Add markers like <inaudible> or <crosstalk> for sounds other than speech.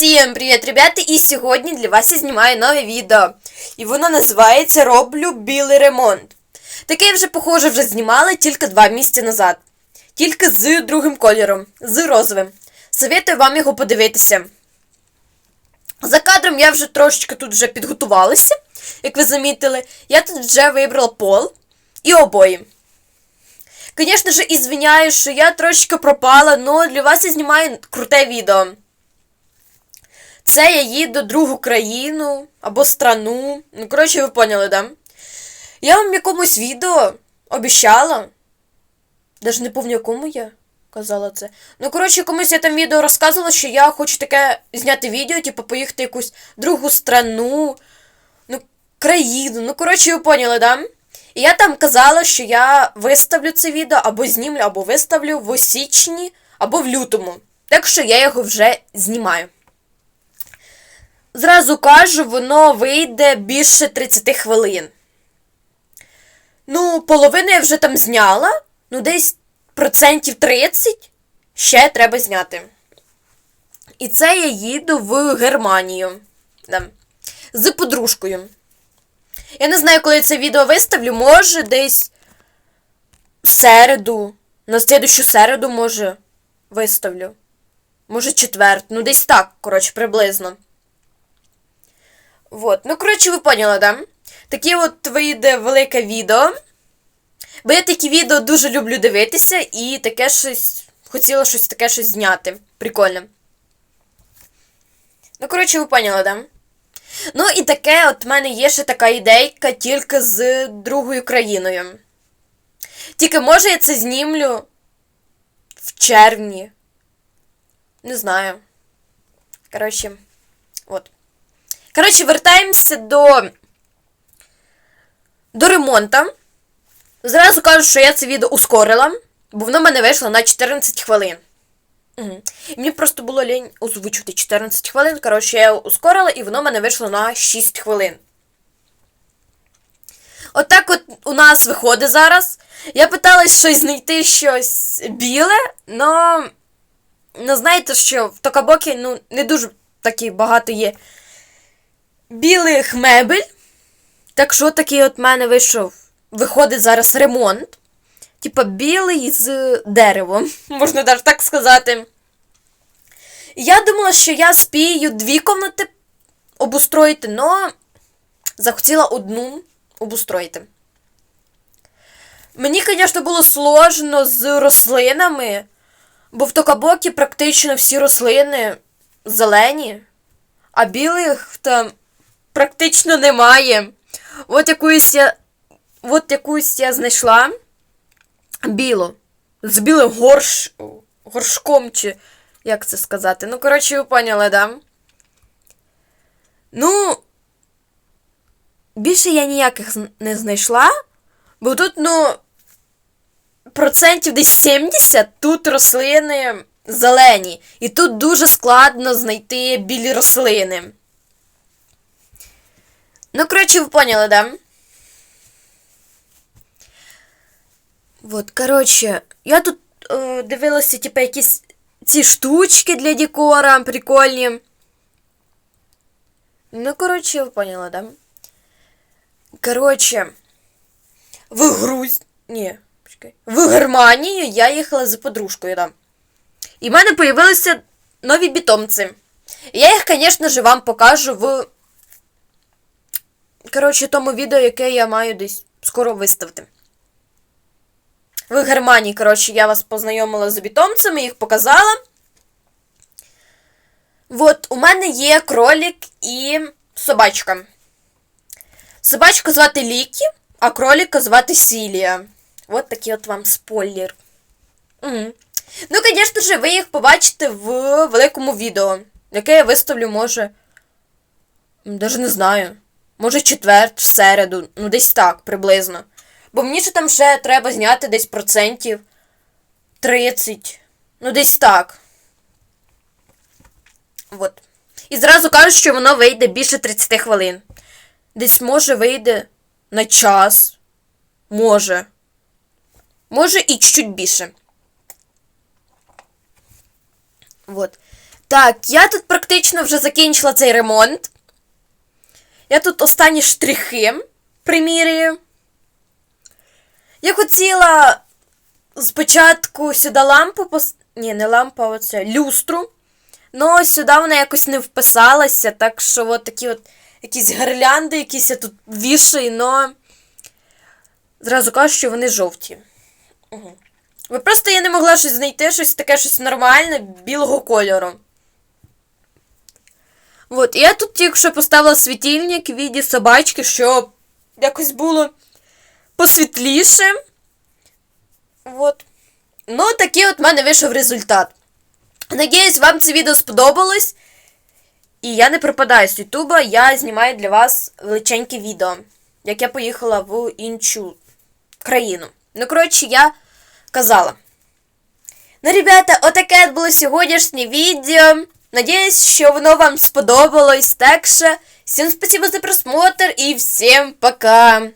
Всім привіт, ребята! І сьогодні для вас я знімаю нове відео. І воно називається Роблю білий ремонт. Таке я вже, похоже, вже знімала тільки два місяці назад. Тільки з другим кольором, з розовим. Советую вам його подивитися. За кадром я вже трошечки тут вже підготувалася, як ви замітили. Я тут вже вибрала пол і обої. Звісно ж, ізвиняю, що я трошечки пропала, але для вас я знімаю круте відео. Це я їду в другу країну або страну. Ну, коротше, ви поняли, да? Я вам якомусь відео обіщала. Даже не пам'ятаю, якому я казала це. Ну, коротше, комусь я там відео розказувала, що я хочу таке зняти відео, типу, поїхати в якусь другу страну, ну, країну. Ну, коротше, ви поняли, да? І я там казала, що я виставлю це відео або знімлю, або виставлю в січні, або в лютому. Так що я його вже знімаю. Зразу кажу, воно вийде більше 30 хвилин. Ну, половину я вже там зняла, ну десь процентів 30 ще треба зняти. І це я їду в Германію. Да. З подружкою. Я не знаю, коли я це відео виставлю, може десь в середу. На слідущу середу, може, виставлю. Може, четвер. Ну, десь так, коротше, приблизно. Вот. Ну, коротше, ви поняли, да? Таке от вийде велике відео. Бо я такі відео дуже люблю дивитися і таке щось. Хотіла щось таке щось зняти. Прикольне. Ну, коротше, ви поняли, да? Ну, і таке, от в мене є ще така ідейка тільки з другою країною. Тільки може я це знімлю в червні. Не знаю. Коротше, от. Коротше, вертаємося до до ремонту. Зразу кажу, що я це відео ускорила, бо воно в мене вийшло на 14 хвилин. Угу. Мені просто було лінь озвучити 14 хвилин. Коротше, я ускорила, і воно в мене вийшло на 6 хвилин. Отак от, от у нас виходить зараз. Я питалась щось знайти щось біле, але ну, знаєте, що в Токабокі ну, не дуже такі багато є білих мебель. Так що такий от мене вийшов. Виходить зараз ремонт. Типа білий з деревом, <laughs> можна навіть так сказати. Я думала, що я спію дві комнати обустроїти, але захотіла одну обустроїти. Мені, звісно, було сложно з рослинами, бо в Токабокі практично всі рослини зелені, а білих там практично немає. От якусь я, от якусь я знайшла біло. З білим горш... горшком, чи як це сказати. Ну, коротше, ви поняли, да? Ну, більше я ніяких не знайшла, бо тут, ну, процентів десь 70 тут рослини зелені. І тут дуже складно знайти білі рослини. Ну, коротше, ви поняли, да? Вот, коротше, я тут е, дивилася, типу, якісь ці штучки для декора прикольні. Ну, коротше, ви поняли, да? Коротше, в Грузь... Ні, почекай. В Германію я їхала з подружкою, да. І в мене появилися нові бітомці. Я їх, звісно ж, вам покажу в. Коротше, тому відео, яке я маю десь скоро виставити. В Германії, коротше, я вас познайомила з бітомцями, їх показала. От, у мене є кролик і собачка. Собачку звати Лікі, а кролика звати Сілія. От такий от вам спойлер. Угу. Ну, звісно ж, ви їх побачите в великому відео, яке я виставлю, може. Даже не знаю. Може, четвер, середу, ну десь так, приблизно. Бо мені ж там ще треба зняти десь процентів 30. Ну, десь так. От. І зразу кажуть, що воно вийде більше 30 хвилин. Десь може вийде на час. Може. Може і чуть-чуть більше. От. Так, я тут практично вже закінчила цей ремонт. Я тут останні штрихи примірюю. Я хотіла спочатку сюди лампу пос... Ні, не лампа, а оце люстру. Ну, сюди вона якось не вписалася, так що от такі от якісь гирлянди, якісь я тут вішаю, но зразу кажу, що вони жовті. Угу. Ви просто я не могла щось знайти, щось таке, щось нормальне, білого кольору. От, я тут тільки що поставила світильник в віді собачки, щоб якось було посвітліше. От. Ну, такий от в мене вийшов результат. Надіюсь, вам це відео сподобалось. І я не пропадаю з Ютуба, я знімаю для вас величеньке відео, як я поїхала в іншу країну. Ну, коротше, я казала. Ну, ребята, отаке от було сьогоднішнє відео. Надіюсь, що воно вам сподобалось. Так що, всім спасибо за просмотр і всім пока!